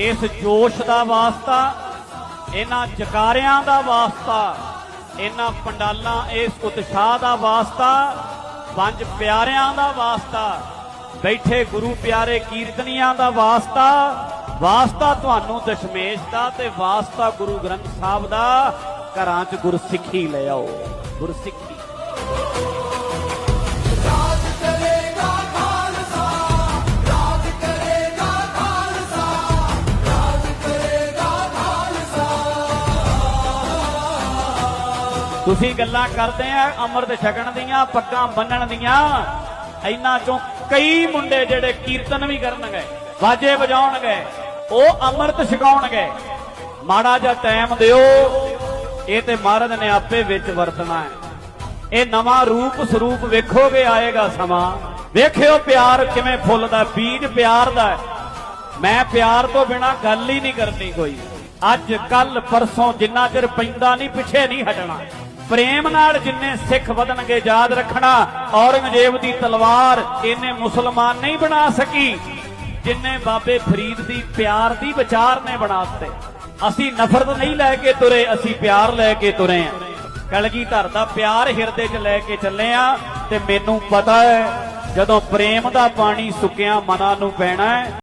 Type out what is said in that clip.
ਇਸ ਜੋਸ਼ ਦਾ ਵਾਸਤਾ, ਇਹਨਾਂ ਜਕਾਰਿਆਂ ਦਾ ਵਾਸਤਾ, ਇਹਨਾਂ ਪੰਡਾਲਾਂ ਇਸ ਉਤਸ਼ਾਹ ਦਾ ਵਾਸਤਾ, ਪੰਜ ਪਿਆਰਿਆਂ ਦਾ ਵਾਸਤਾ, ਬੈਠੇ ਗੁਰੂ ਪਿਆਰੇ ਕੀਰਤਨੀਆਂ ਦਾ ਵਾਸਤਾ ਵਾਸਤਾ ਤੁਹਾਨੂੰ ਦਸ਼ਮੇਸ਼ ਦਾ ਤੇ ਵਾਸਤਾ ਗੁਰੂ ਗ੍ਰੰਥ ਸਾਹਿਬ ਦਾ, ਘਰਾਂ 'ਚ ਗੁਰਸਿੱਖੀ ਲੈ ਆਓ, ਗੁਰਸਿੱਖੀ। ਤੁਸੀਂ ਗੱਲਾਂ ਕਰਦੇ ਆ ਅੰਮ੍ਰਿਤ ਛਕਣ ਦੀਆਂ, ਪੱਗਾਂ ਬੰਨਣ ਦੀਆਂ। ਇਹਨਾਂ ਚੋਂ ਕਈ ਮੁੰਡੇ ਜਿਹੜੇ ਕੀਰਤਨ ਵੀ ਕਰਨਗੇ ਬਾਜੇ ਵਜਾਉਣਗੇ, ਉਹ ਅੰਮ੍ਰਿਤ ਛਕਾਉਣਗੇ। ਮਾੜਾ ਜਿਹਾ ਟਾਈਮ ਦਿਓ, ਇਹ ਤੇ ਮਹਾਰਾਜ ਨੇ ਆਪੇ ਵਿੱਚ ਵਰਤਣਾ ਹੈ। ਇਹ ਨਵਾਂ ਰੂਪ ਸਰੂਪ ਵੇਖੋਗੇ ਆਏਗਾ ਸਮਾਂ। ਵੇਖਿਓ ਪਿਆਰ ਕਿਵੇਂ ਫੁੱਲਦਾ ਬੀਜ ਪਿਆਰ ਦਾ ਮੈਂ ਪਿਆਰ ਤੋਂ ਬਿਨਾ ਗੱਲ ਹੀ ਨਹੀਂ ਕਰਨੀ ਕੋਈ। ਅੱਜ ਕੱਲ ਪਰਸੋਂ ਜਿੰਨਾ ਚਿਰ ਪੈਂਦਾ ਨਹੀਂ, ਪਿੱਛੇ ਨਹੀਂ ਹਟਣਾ। ਪ੍ਰੇਮ ਨਾਲ ਜਿੰਨੇ ਸਿੱਖ ਵਧਣਗੇ ਯਾਦ ਰੱਖਣਾ, ਔਰੰਗਜ਼ੇਬ ਦੀ ਤਲਵਾਰ ਇਹਨੇ ਮੁਸਲਮਾਨ ਨਹੀਂ ਬਣਾ ਸਕੀ, ਜਿੰਨੇ ਬਾਬੇ ਫਰੀਦ ਦੀ ਪਿਆਰ ਦੀ ਵਿਚਾਰ ਨੇ ਬਣਾਤੇ ਅਸੀਂ ਨਫ਼ਰਤ ਨਹੀਂ ਲੈ ਕੇ ਤੁਰੇ, ਅਸੀਂ ਪਿਆਰ ਲੈ ਕੇ ਤੁਰੇ ਆ ਕਲਗੀ ਧਰ ਦਾ ਪਿਆਰ ਹਿਰਦੇ 'ਚ ਲੈ ਕੇ ਚੱਲੇ ਆ ਤੇ ਮੈਨੂੰ ਪਤਾ ਹੈ, ਜਦੋਂ ਪ੍ਰੇਮ ਦਾ ਪਾਣੀ ਸੁੱਕਿਆ ਮਨਾਂ ਨੂੰ ਪੈਣਾ ਹੈ